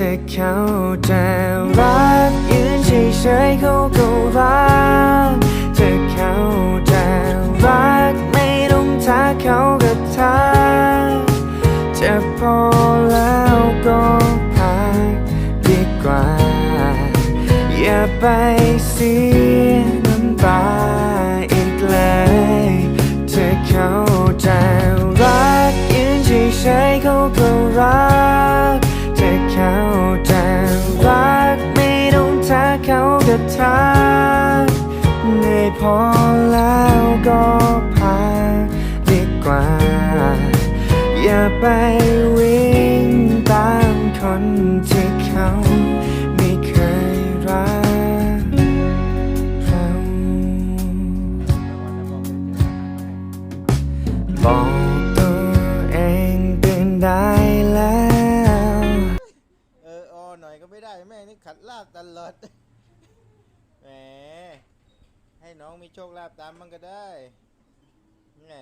ถ้าเขาจะรักยืนเฉยๆเขาก็รักถ้าเขาจะรักไม่ต้องทักเขาก็ทักจะพอแล้วก็พักดีกว่า อย่าไปเสียน้ำตาอีกเลยถ้าเขาจะรักยืนเฉยๆเขาก็รัก กเขาก็ทักเหนื่อยพอแล้วก็พักดีกว่า อย่าไปวิ่งตามคนที่เขาไม่เคยรักเราบอกตัวเองเป็นได้แล้ว เออออหน่อยก็ไม่ได้แม่นี่ขัดลาบตลอด ให้น้องมีโชคลาภตามมันก็ได้แหม